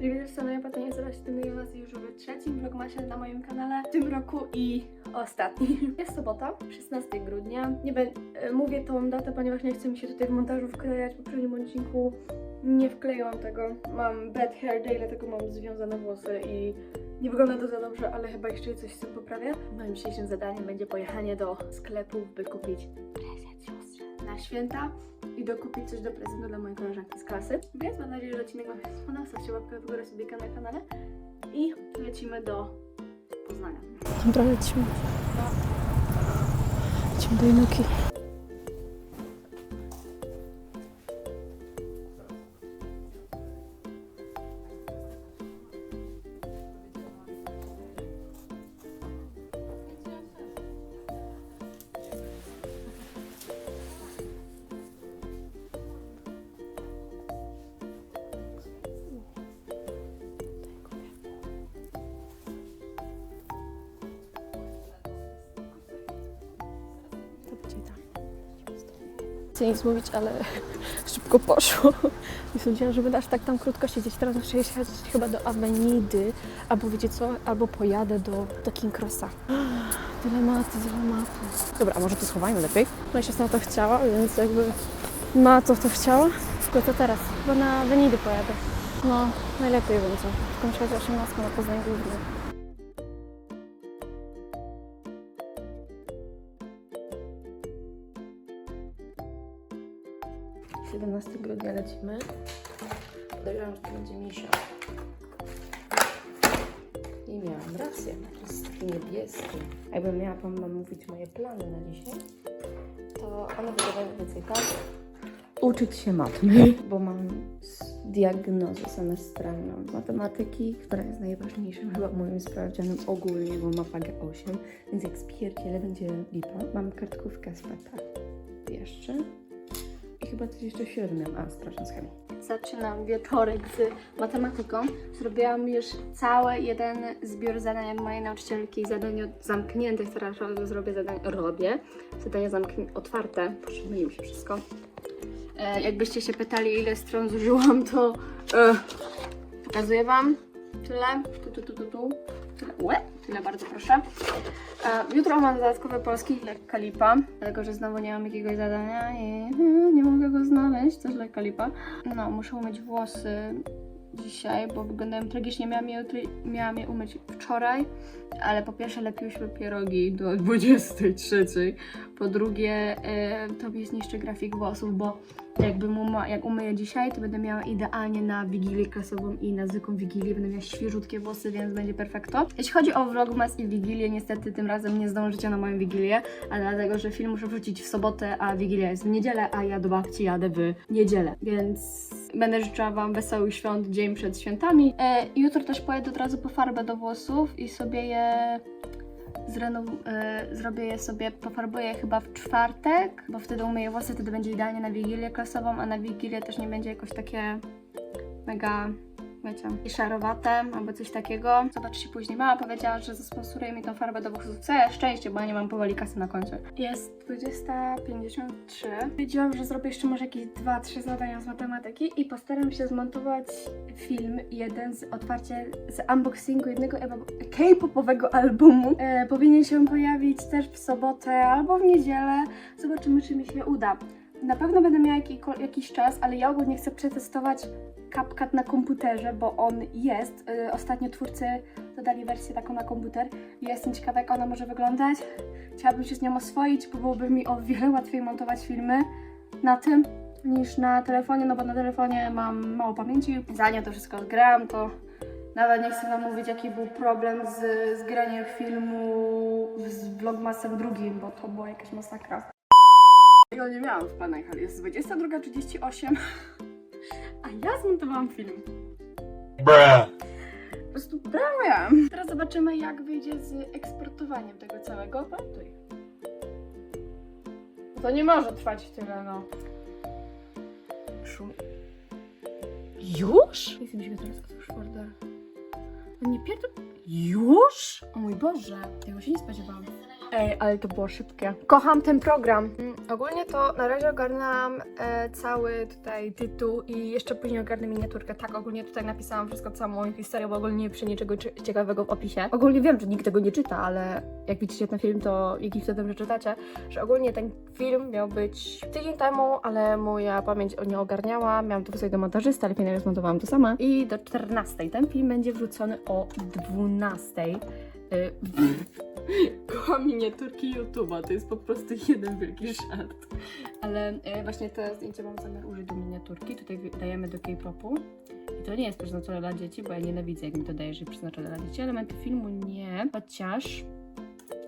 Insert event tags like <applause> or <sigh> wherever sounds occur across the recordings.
Witam w Sanoja Patania Zaraśtyny i was już w trzecim vlogmasie na moim kanale w tym roku i ostatnim. <laughs> Jest sobota, 16 grudnia. Nie będę, e, mówię tą datę, ponieważ nie chcę mi się tutaj w montażu wklejać. W poprzednim odcinku nie wkleiłam tego. Mam bad hair day, dlatego mam związane włosy i nie wygląda to za dobrze, ale chyba jeszcze coś z tym poprawię. Moim dzisiejszym zadaniem będzie pojechanie do sklepu, by kupić święta i dokupić coś do prezentu dla mojej koleżanki z klasy. Więc mam nadzieję, że odcinek Wam się spodobał. Stawcie łapkę w górę sobie na kanale i lecimy do Poznania. Dobra, lecimy. Lecimy do Inuki. Chcę nic mówić, ale <laughs> szybko poszło. Nie sądziłam, że będę aż tak tam krótko siedzieć. Teraz muszę jechać chyba do Avenidy, albo wiecie co, albo pojadę do, do King Crossa. <gasps> Dylematy, dylematy. Dobra, a może to schowajmy lepiej? No i siostra to chciała, więc jakby ma to, to chciała. Tylko to teraz, chyba na Avenidy pojadę. No, najlepiej będzie. Muszę jechać 18 na Poznań Główny. Grudnia lecimy. Podejrzewam, że to będzie misia. I miałam rację, jest niebieski. A Jakbym miała Wam mówić moje plany na dzisiaj, to one wyglądają więcej tak. Uczyć się matmy, <laughs> bo mam diagnozę semestralną matematyki, która jest najważniejszym chyba moim sprawdzianem ogólnie, bo ma wagę 8, więc jak spierdzielę będzie lipa. Mam kartkówkę z PT. Jeszcze. Chyba coś jeszcze w miałam. A, sprawdzam z chemii. Zaczynam wieczorek z matematyką. Zrobiłam już cały jeden zbiór zadań mojej nauczycielki, zadań zamkniętych, teraz ro- zrobię zadań, robię. Zadania otwarte, proszę, myliło się wszystko. E, jakbyście się pytali, ile stron zużyłam, to e, pokazuję Wam. Tyle, tu, tu, tu, tu, tu. Łe, tyle bardzo proszę. E, jutro mam dodatkowe polski, lekka lipa, dlatego że znowu nie mam jakiegoś zadania i <laughs> nie mogę go znaleźć, też lekka lipa. No, muszę umyć włosy dzisiaj, bo wyglądają tragicznie. Miałam je, miałam je umyć wczoraj, ale po pierwsze lepiłyśmy pierogi do 23. Po drugie, e, tobie zniszczy grafik włosów, bo jakbym uma, jak umyję dzisiaj, to będę miała idealnie na wigilię klasową i na zwykłą wigilię. Będę miała świeżutkie włosy, więc będzie perfekto. Jeśli chodzi o vlogmas i wigilię, niestety tym razem nie zdążycie na moją wigilię, a dlatego, że film muszę wrzucić w sobotę, a wigilia jest w niedzielę, a ja do babci jadę w niedzielę, więc będę życzyła Wam wesołych świąt dzień przed świętami. E, jutro też pojedę od razu po farbę do włosów i sobie je zrenow- e, zrobię je sobie, pofarbuję je chyba w czwartek, bo wtedy umyję włosy, wtedy będzie idealnie na wigilię klasową, a na wigilię też nie będzie jakoś takie mega, wiecie, i szarowate albo coś takiego. Zobaczycie później. Mama powiedziała, że zasponsoruje mi tą farbę do włosów. Całe szczęście, bo ja nie mam powoli kasy na koncie. Jest 20.53. Wiedziałam, że zrobię jeszcze może jakieś 2-3 zadania z matematyki i postaram się zmontować film jeden z otwarcie z unboxingu jednego K-popowego albumu. E, powinien się pojawić też w sobotę albo w niedzielę. Zobaczymy, czy mi się uda. Na pewno będę miała jakiś czas, ale ja ogólnie chcę przetestować CapCut na komputerze, bo on jest. Y, ostatnio twórcy dodali wersję taką na komputer i jestem ciekawa, jak ona może wyglądać. Chciałabym się z nią oswoić, bo byłoby mi o wiele łatwiej montować filmy na tym niż na telefonie, no bo na telefonie mam mało pamięci. Zanim to wszystko zgrałam, to nawet nie chcę wam mówić, jaki był problem z, z graniem filmu z vlogmasem drugim, bo to była jakaś masakra. Ja nie miałam w planach, ale jest 22.38, a ja zmontowałam film. Bruh. Po prostu brałem. Teraz zobaczymy, jak wyjdzie z eksportowaniem tego całego. Plantuj. To nie może trwać tyle, no. Szum. Już? Jestem się teraz już order. No nie pierdol... Już? O mój Boże, tego się nie spodziewałam. Ej, ale to było szybkie. Kocham ten program. Mm, ogólnie to na razie ogarnęłam e, cały tutaj tytuł i jeszcze później ogarnę miniaturkę. Tak, ogólnie tutaj napisałam wszystko, całą moją historię, bo ogólnie nie piszę niczego cie- ciekawego w opisie. Ogólnie wiem, że nikt tego nie czyta, ale jak widzicie ten film, to jakiś wtedy przeczytacie, że ogólnie ten film miał być tydzień temu, ale moja pamięć nie ogarniała. Miałam to wysłać do montażysta, ale finalnie zmontowałam to sama. I do 14. Ten film będzie wrzucony o 12. Y, Kocham miniaturki YouTube'a, to jest po prostu jeden wielki żart. Ale e, właśnie te zdjęcia mam zamiar użyć do miniaturki. Tutaj dajemy do K-popu. I to nie jest przeznaczone dla dzieci, bo ja nienawidzę, jak mi to dajesz, że przeznaczone dla dzieci. Elementy filmu nie, chociaż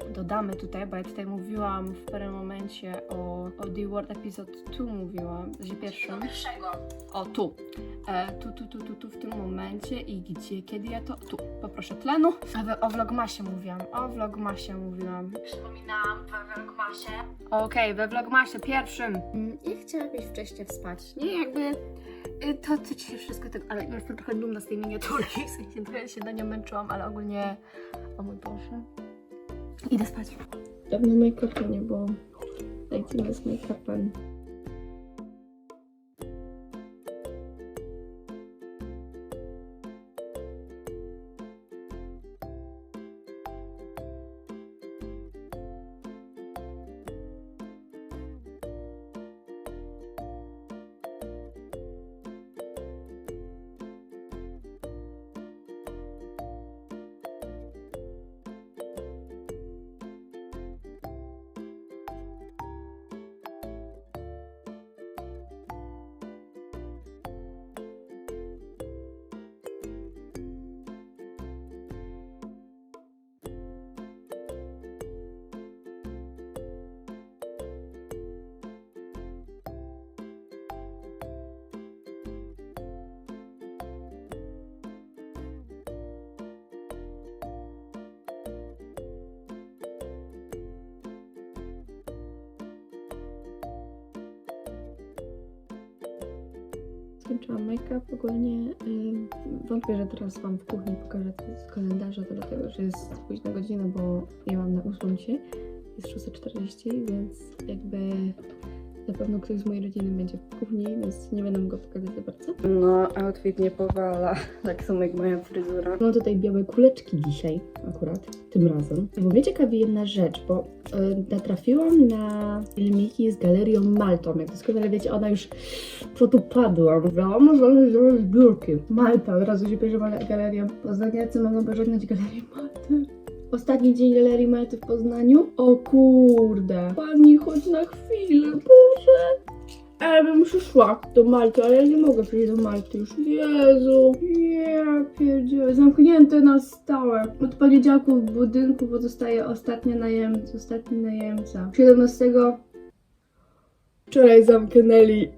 dodamy tutaj, bo ja tutaj mówiłam w pewnym momencie o, o The Word Episode 2 mówiłam, że pierwszym. O, tu. E, tu, tu, tu, tu, tu, w tym momencie i gdzie, kiedy ja to... Tu, poproszę tlenu. A we, o Vlogmasie mówiłam, o Vlogmasie mówiłam. Przypominałam we Vlogmasie. Okej, we Vlogmasie pierwszym. Mm, I chciałam iść wcześniej spać. Nie, jakby y, to, to dzisiaj wszystko tak, ale jestem trochę dumna z tej miniaturki, w sensie trochę się na nią męczyłam, ale ogólnie, o mój Boże. Idę spać. Dawno make-upu nie było. Lecimy z make-upem. Skończyłam make-up. Ogólnie ym, wątpię, że teraz Wam w kuchni pokażę z kalendarza, dlatego, że jest późna godzina, bo ja mam na 8 dzisiaj. Jest 6.40, więc jakby na pewno ktoś z mojej rodziny będzie w kuchni, więc nie będę mogła pokazać za bardzo. No, outfit nie powala, <laughs> tak samo jak moja fryzura. Mam tutaj białe kuleczki dzisiaj, akurat, tym razem. Bo mnie ciekawi jedna rzecz, bo y, natrafiłam na filmiki z galerią Maltą. Jak doskonale wiecie, ona już co tu padła. Mówiłam, że zrobić biurki. Malta, od razu się bierze Galeria Poznaniacy mogą pożegnać Galerię Malty. Ostatni dzień Galerii Malty w Poznaniu. O kurde. Pani, chodź na chwilę, Boże. Ja bym przyszła do Malty, ale ja nie mogę przyjść do Malty już. Jezu. Pierdzielę. Zamknięte na stałe. Od poniedziałku w budynku pozostaje ostatnia najemca. Ostatni najemca. 17 Wczoraj zamknęli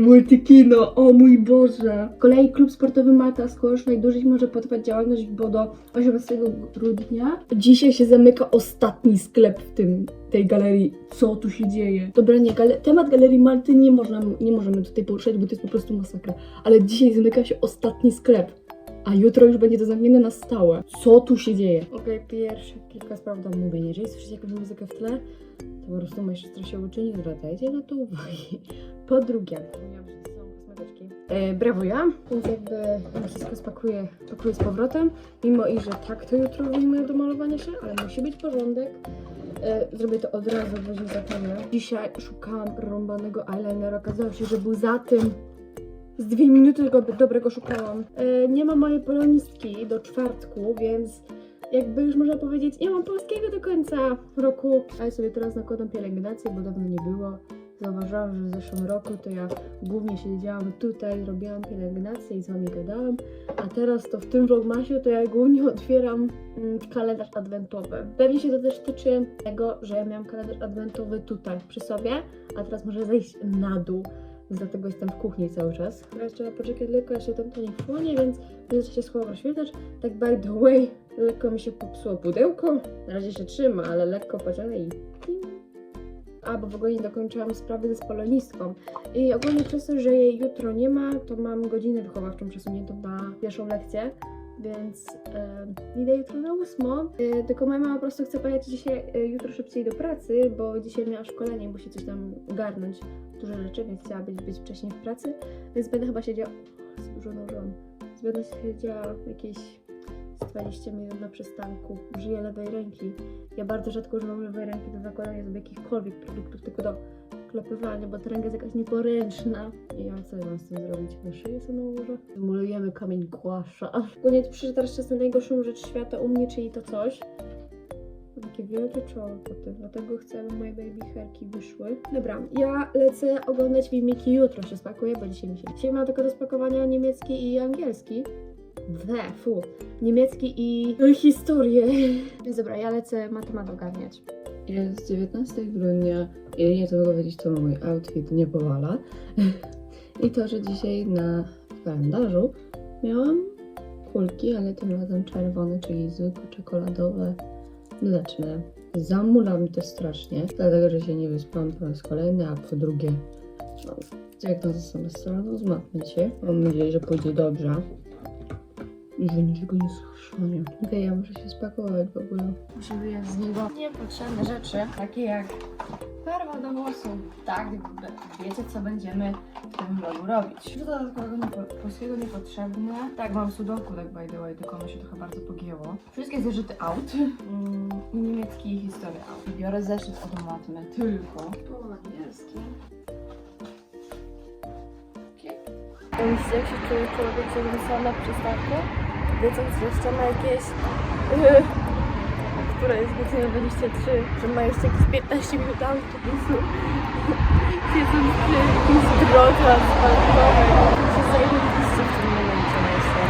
multikino, o mój Boże. Z kolei klub sportowy Malta Squash najdłużej może potrwać działalność, bo do 18 grudnia. Dzisiaj się zamyka ostatni sklep w tym, tej galerii. Co tu się dzieje? Dobra, nie, gale temat galerii Malty nie, można, nie możemy tutaj poruszać, bo to jest po prostu masakra. Ale dzisiaj zamyka się ostatni sklep. A jutro już będzie to zamknięte na stałe. Co tu się dzieje? Okej, pierwsze kilka spraw do omówienia. Jeżeli słyszycie jakąś muzykę w tle, to po prostu moja siostra się uczy, nie zwracajcie na to uwagi. Po drugie. E, brawo ja, więc jakby ja wszystko spakuję, pakuję z powrotem, mimo i że tak to jutro wyjmę do malowania się, ale musi być porządek. E, zrobię to od razu, bo się zapomnę. Dzisiaj szukałam rąbanego eyelinera, okazało się, że był za tym. Z dwie minuty tego dobrego szukałam. E, nie ma mojej polonistki do czwartku, więc jakby już można powiedzieć, nie mam polskiego do końca roku. Ale sobie teraz nakładam pielęgnację, bo dawno nie było. Zauważyłam, że w zeszłym roku to ja głównie siedziałam tutaj, robiłam pielęgnację i z wami gadałam, a teraz to w tym vlogmasie to ja głównie otwieram mm, kalendarz adwentowy. Pewnie się to też tyczy tego, że ja miałam kalendarz adwentowy tutaj przy sobie, a teraz może zejść na dół. Dlatego jestem w kuchni cały czas. Teraz trzeba poczekać lekko, aż się tam to nie wchłonie, więc w międzyczasie schowam rozświetlacz. Tak by the way, lekko mi się popsuło pudełko. Na razie się trzyma, ale lekko pociągnę i... ting. A, bo w ogóle nie dokończyłam sprawy z polonistką. I ogólnie przez to, że jej jutro nie ma, to mam godzinę wychowawczą przesuniętą na pierwszą lekcję. więc e, idę jutro na ósmą. E, tylko moja mama po prostu chce pojechać dzisiaj, e, jutro szybciej do pracy, bo dzisiaj miała szkolenie, musi coś tam ogarnąć, dużo rzeczy, więc chciała być, być wcześniej w pracy, więc będę chyba siedziała, jest dużo nożą, więc będę siedziała jakieś z 20 minut na przystanku, użyję lewej ręki. Ja bardzo rzadko używam lewej ręki do zakładania sobie jakichkolwiek produktów, tylko do klepywania, bo ta ręka jest jakaś nieporęczna. Nie wiem, co ja mam z tym zrobić. Na szyję sobie nałożę. Malujemy kamień głasza. <laughs> Ogólnie przyszedł teraz czas na najgorszą rzecz świata u mnie, czyli to coś. Mam takie wielkie czoło po tym, dlatego chcę, aby moje baby hairki wyszły. Dobra, ja lecę oglądać filmiki jutro się spakuję, bo dzisiaj mi się... Dzisiaj mam tylko do spakowania niemiecki i angielski. We, fu. Niemiecki i historię. Więc dobra, ja lecę matemat ogarniać. Jest 19 grudnia i jedynie co mogę powiedzieć, to mój outfit nie powala. <laughs> I to, że dzisiaj na kalendarzu miałam kulki, ale tym razem czerwone, czyli zwykłe czekoladowe, mleczne. Zamula mi to strasznie, dlatego że się nie wyspałam po raz kolejny, a po drugie no, jak na zasadę stroną z matmy dzisiaj. Mam nadzieję, że pójdzie dobrze. Że niczego nie schrzanię. Okej, ja muszę się spakować w ogóle. Muszę wyjąć z niego niepotrzebne rzeczy, takie jak farba do włosów. Tak, wiecie co będziemy w tym vlogu robić. Co dodatkowego niepo, polskiego niepotrzebne. Tak, mam sudoku, tak by the way, tylko ono się trochę bardzo pogięło. Wszystkie zeszyty out. Mm, i niemiecki i historia out. Biorę zeszyt od matmy, tylko. Tu angielski. Myślicie, jak się czuje człowiek, że wysłał na przystanku, wiedząc jeszcze na jakieś... <laughs> która jest godzina 23, że ma jeszcze jakieś 15 minut autobusu. <laughs> Siedząc przy jakimś drodze asfaltowej. Się zajebiście w tym momencie myślę.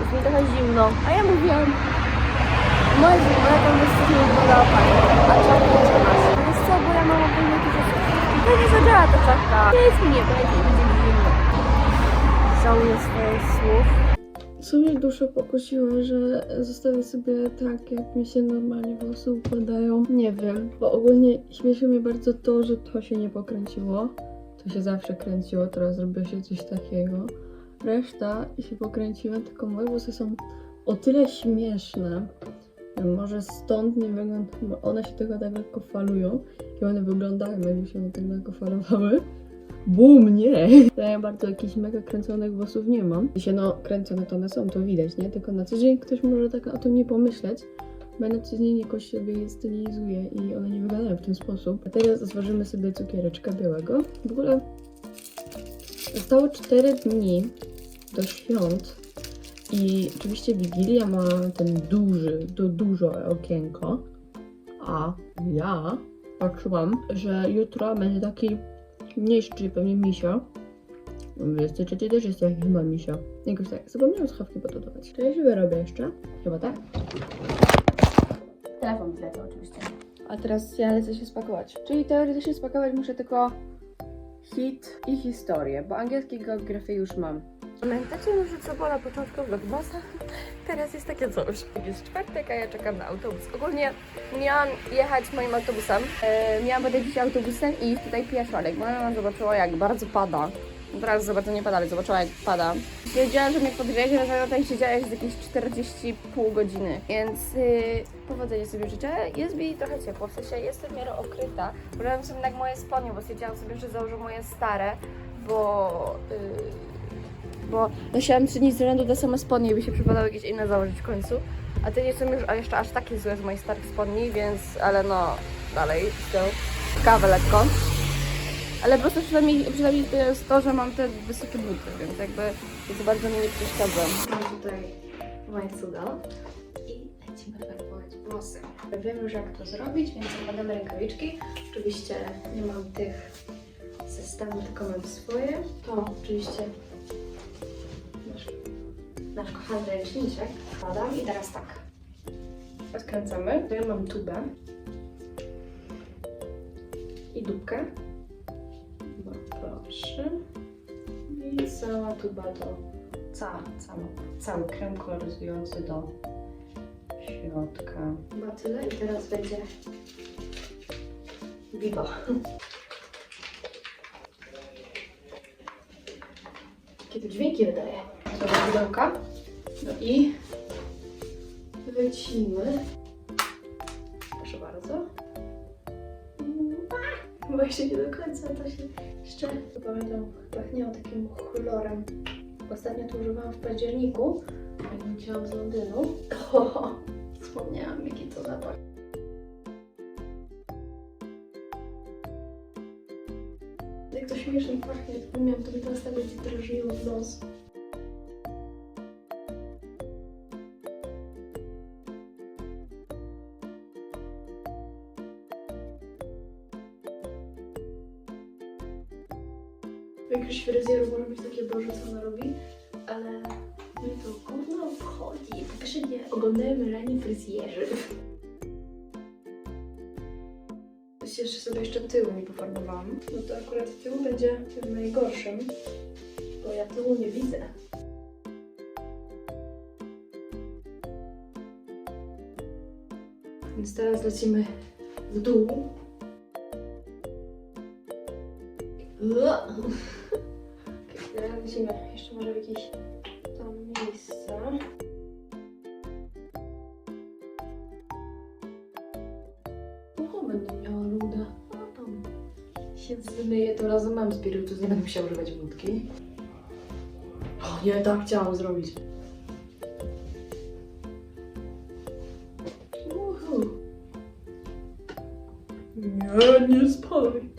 Jest mi trochę zimno. A ja mówiłam, moja zima, ja tam jest nie wyglądała fajnie. A czapka nie masz. Wiesz co, bo ja mam ogólnie dużo To nie zadziała ta czapka. Nic mi nie będzie, będzie mi zimno. Żałuję swoich słów. Co mnie duszę pokusiło, że zostawię sobie tak, jak mi się normalnie włosy układają. Nie wiem, bo ogólnie śmieszy mnie bardzo to, że to się nie pokręciło. To się zawsze kręciło, teraz zrobiło się coś takiego. Reszta się pokręciła, tylko moje włosy są o tyle śmieszne. Może stąd nie wygląda, bo one się tylko tak lekko falują i one wyglądają jakby się tak lekko falowały. Bum, nie! Ja bardzo jakichś mega kręconych włosów nie mam. Się no, kręcone to one są, to widać, nie? Tylko na co dzień ktoś może tak o tym nie pomyśleć, bo ja na co jakoś sobie je stylizuję i one nie wyglądają w ten sposób. A teraz zważymy sobie cukiereczka białego. W ogóle zostało 4 dni do świąt i oczywiście Wigilia ma ten duży, to dużo okienko, a ja patrzyłam, że jutro będzie taki mniejszy, czyli pewnie misio. 23 też jest taki chyba misio. Jakoś tak, zapomniałam słuchawki pododawać. Czy ja się wyrobię jeszcze? Chyba tak? Telefon zlecę oczywiście. A teraz ja lecę się spakować. Czyli teoretycznie spakować muszę tylko hit i historię, bo angielski geografię już mam. Pamiętacie może co było na początku vlogmasa? Teraz jest takie coś. Jest czwartek, a ja czekam na autobus. Ogólnie miałam jechać moim autobusem. E, miałam podejść autobusem i tutaj jak moja mama zobaczyła jak bardzo pada, teraz za bardzo nie pada, ale zobaczyła jak pada. Wiedziałam, że mnie podwiezie, że tutaj siedziała z jakieś 40,5 godziny, więc yy, powodzenia sobie życzę. Jest mi trochę ciepło, w sensie jestem w miarę okryta. Brałam sobie jednak moje spodnie, bo stwierdziłam sobie, że założę moje stare, bo... Yy, bo nosiłam trzy dni z rzędu te same spodnie by się przypadało jakieś inne założyć w końcu. A te nie są już jeszcze aż takie złe z moich starych spodni, więc, ale no, dalej, still, kawę lekko. Ale po prostu przynajmniej, przynajmniej to jest to, że mam te wysokie buty, więc jakby to bardzo mi nie przeszkadza. Mam tutaj cudo i lecimy farbować włosy. Wiem już jak to zrobić, więc zakładamy rękawiczki. Oczywiście nie mam tych zestawów, tylko mam swoje. To oczywiście nasz kochany ręczniczek. Wkładam i teraz tak. Odkręcamy. To ja mam tubę i dupkę. No proszę. I cała tuba do ca, cały, cały krem koloryzujący do środka. Chyba tyle i teraz będzie bibo. Jakie to dźwięki wydaje. Zrobię pudełka. No i lecimy. Proszę bardzo. Mm, Bo jeszcze nie do końca to się jeszcze... Pamiętam, pachniało takim chlorem. Ostatnio to używałam w październiku, jak wróciłam z Londynu. <laughs> O, wspomniałam, jaki to zapach. Jak to śmiesznie pachnie, miałam to mi teraz tak będzie drażniło w nos. Większość fryzjerów może być takie, Boże, co ona robi, ale mnie to gówno obchodzi. Pierwsze nie oglądajmy rani fryzjerzy. Jeszcze sobie jeszcze tyłu nie pofarbowałam. No to akurat tył będzie tym najgorszym, bo ja tyłu nie widzę. Więc teraz lecimy w dół. Lecimy jeszcze może w jakieś tam miejsca. O, będę miała rudę. A tam się zmyję, to razem mam spirytus, nie będę musiała używać wódki. O, nie, tak chciałam zrobić. Uhu. Nie, nie spalaj.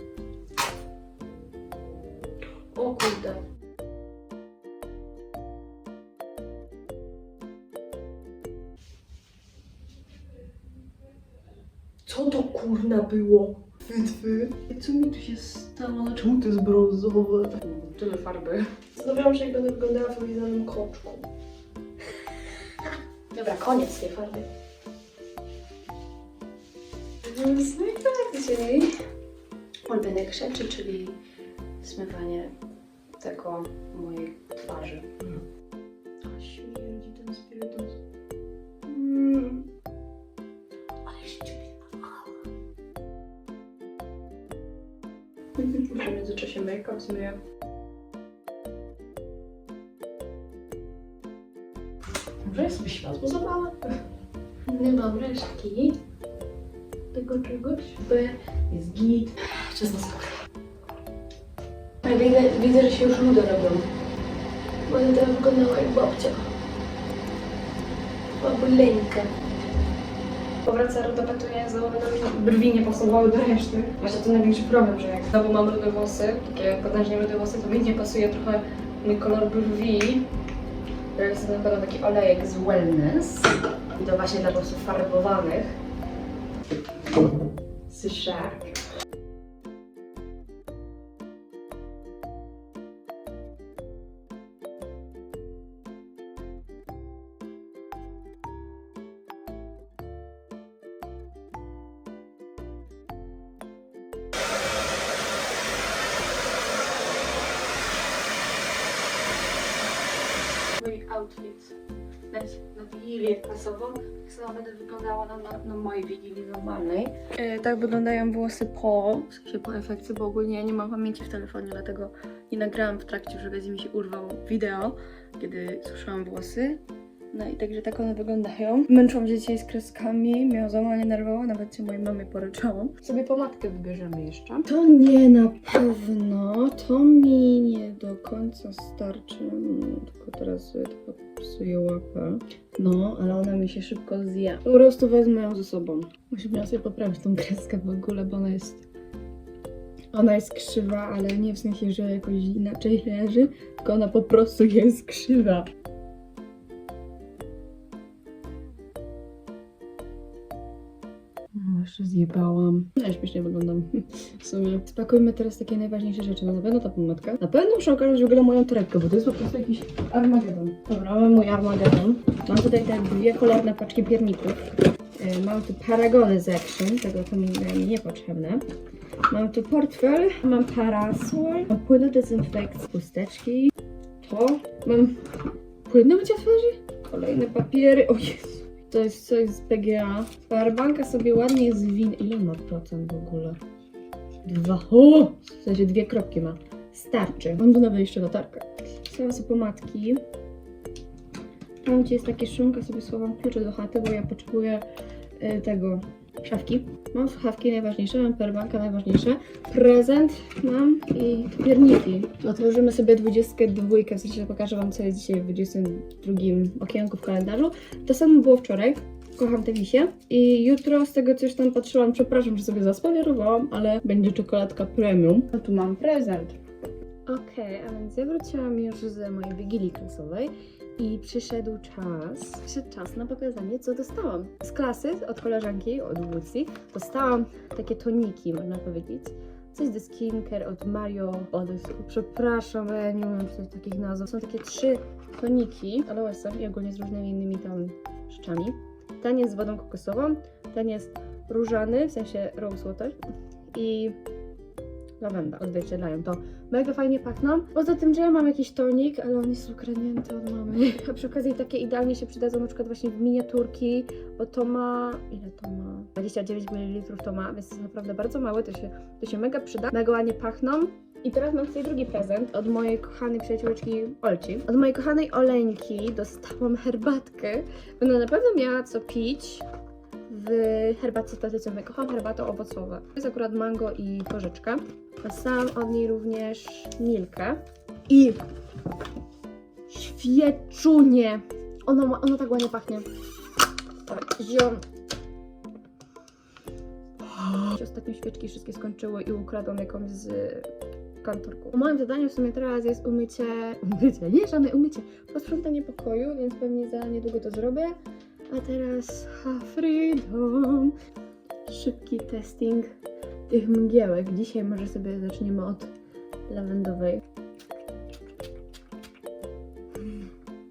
Było? Wytwy. Co mi tu się stało? No Czemu to jest brązowe? Tyle farby. Zastanawiałam się, jak będę wyglądała w ulizanym koczku. Dobra, koniec tej farby. Więc no i tak dzisiaj ulubionych rzeczy, czyli zmywanie tego mojej twarzy. Międzyczasie make-up zmyję. Może ja sobie światło zapalę? Nie mam resztki tego czegoś. B jest git. Czas na sok. Ja widzę, widzę, że się już ludy robią. Będę teraz wyglądała jak babcia. Babuleńka. Powraca rodopetuje, założone brwi nie pasowały do reszty. Właśnie to największy problem, że jak znowu mam rude włosy, takie potężnie rude włosy, to mi nie pasuje trochę mój kolor brwi. Teraz sobie nakładam taki olejek z Wellness. I to właśnie dla włosów farbowanych. Z Wigilię klasową. Tak samo będę wyglądała na, na, na mojej Wigilii normalnej. E, tak wyglądają włosy po, w sensie po efekcie, bo ogólnie ja nie mam pamięci w telefonie, dlatego nie nagrałam w trakcie, żeby z mi się urwał wideo, kiedy suszyłam włosy. No i także tak one wyglądają. Męczą się dzisiaj z kreskami, miałam załamanie nerwowe, nawet się mojej mamie poryczałam. Sobie pomadkę wybierzemy jeszcze. To nie na pewno, to mi nie do końca starczy. Mm, Tylko teraz sobie to popsuję łapę. No, ale ona mi się szybko zje. Po prostu wezmę ją ze sobą. Musimy sobie poprawić tą kreskę w ogóle, bo ona jest... Ona jest krzywa, ale nie w sensie, że jakoś inaczej leży, tylko ona po prostu jest krzywa. Jeszcze zjebałam. No, ja śmiesznie wyglądam. W sumie. Spakujmy teraz takie najważniejsze rzeczy. Na pewno ta pomadka. Na pewno muszę okazać w ogóle moją torebkę, bo to jest po prostu jakiś Armagedon. Dobra, mamy mój Armagedon. Mam tutaj te dwie kolorne paczki pierników. Yy, Mam tu paragony z Action, tego to mi mi niepotrzebne. Mam tu portfel, mam parasol, mam płyny dezynfekcji, chusteczki. To, mam płynne mycie twarzy, kolejne papiery, o Jezu. To jest coś z PGA. Powerbanka sobie ładnie zwin... Ile ma procent w ogóle? Dwa. O! W sensie dwie kropki ma. Starczy. Mam tu nawet jeszcze latarkę. Są sobie pomadki. Tam gdzie jest takie szumka, sobie schowam klucze do chaty, bo ja potrzebuję y, tego szafki. Mam słuchawki najważniejsze, mam powerbanka najważniejsze, prezent mam i pierniki. Otworzymy sobie 22, w sensie pokażę Wam co jest dzisiaj w 22 okienku w kalendarzu. To samo było wczoraj. Kocham te wisie. I jutro z tego coś tam patrzyłam, przepraszam, że sobie zaspoilerowałam, ale będzie czekoladka premium. A tu mam prezent. Okej, a więc ja wróciłam już z mojej wigilii klasowej i przyszedł czas, przyszedł czas na pokazanie, co dostałam. Z klasy, od koleżanki, od Lucy, dostałam takie toniki, można powiedzieć. Coś do skincare od Mario Odyssey. Przepraszam, ja nie umiem czytać takich nazw. Są takie trzy toniki aloesem i ogólnie z różnymi innymi tam rzeczami. Ten jest z wodą kokosową, ten jest różany, w sensie rose water i lawenda odzwierciedlają to. Mega fajnie pachną. Poza tym, że ja mam jakiś tonik, ale on jest ukradnięty od mamy. <laughs> A przy okazji takie idealnie się przydadzą na przykład właśnie w miniaturki, bo to ma... ile to ma? 29 ml to ma, więc jest naprawdę bardzo mały, to się, to się mega przyda. Mega ładnie pachną. I teraz mam tutaj drugi prezent od mojej kochanej przyjaciółeczki Olci. Od mojej kochanej Oleńki dostałam herbatkę. Będę na pewno miała co pić w herbatce tradycyjnej. Kocham herbatę owocową. To jest akurat mango i porzeczka. Dostałam od niej również milkę. I świeczunie. Ono, ono tak ładnie pachnie. Tak, wziąłam. Ostatnio świeczki wszystkie skończyły i ukradłam jakąś z kantorku. Moim zadaniem w sumie teraz jest umycie, umycie, nie żadne umycie, posprzątanie pokoju, więc pewnie za niedługo to zrobię. A teraz ha, freedom. Szybki testing tych mgiełek. Dzisiaj może sobie zaczniemy od lawendowej.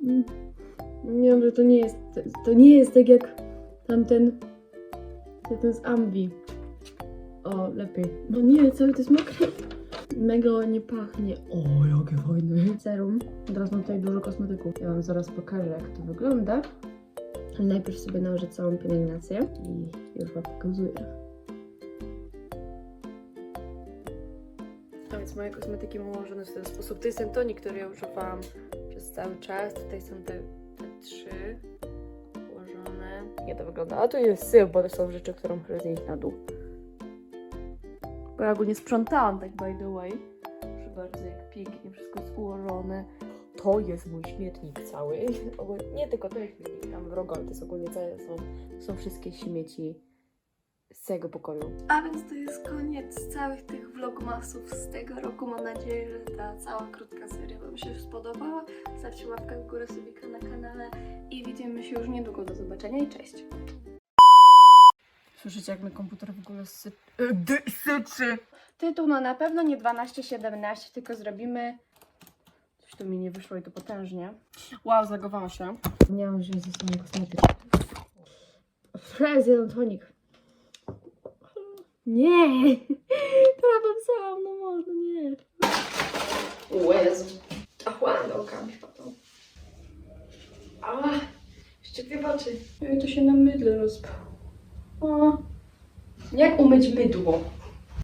Mm. Nie że to nie jest, to nie jest tak jak tamten, ten z Ambi. O, lepiej. No nie, cały to jest mokre. Mega ładnie pachnie. O, jakie fajne. Serum. Teraz mam tutaj dużo kosmetyków. Ja wam zaraz pokażę, jak to wygląda. Ale najpierw sobie nałożę całą pielęgnację i już wam pokazuję. A więc moje kosmetyki mam ułożone w ten sposób. To jest ten tonik, który ja używałam przez cały czas. Tutaj są te, te trzy ułożone. Nie to wygląda. A tu jest sył, bo to są rzeczy, które muszę znieść na dół. Bo ja ogólnie sprzątałam, tak by the way. Proszę bardzo, jak pięknie wszystko jest ułożone. To jest mój śmietnik cały. <laughs> Ogólnie, nie tylko ten śmietnik, tam w rogu, ale to jest ogólnie całe, są, są wszystkie śmieci z całego pokoju. A więc to jest koniec całych tych vlogmasów z tego roku. Mam nadzieję, że ta cała krótka seria Wam się spodobała. Zostawcie łapkę w górę sobie na kanale i widzimy się już niedługo. Do zobaczenia i cześć! Słyszycie, jak mi komputer w ogóle sy... syczy? Tytuł no na pewno nie 12-17, tylko zrobimy... Coś tu mi nie wyszło i to potężnie. Wow, zagowała się. Miałam, że ze sobą kosmetyczny. Prezent tonik. Nie! <laughs> Teraz popsałam, no może nie. Łezu. Ała, do oka mi wpadło. Ała, szczypie w oczy. Ej, To się na mydle rozpało. O. Jak umyć mydło?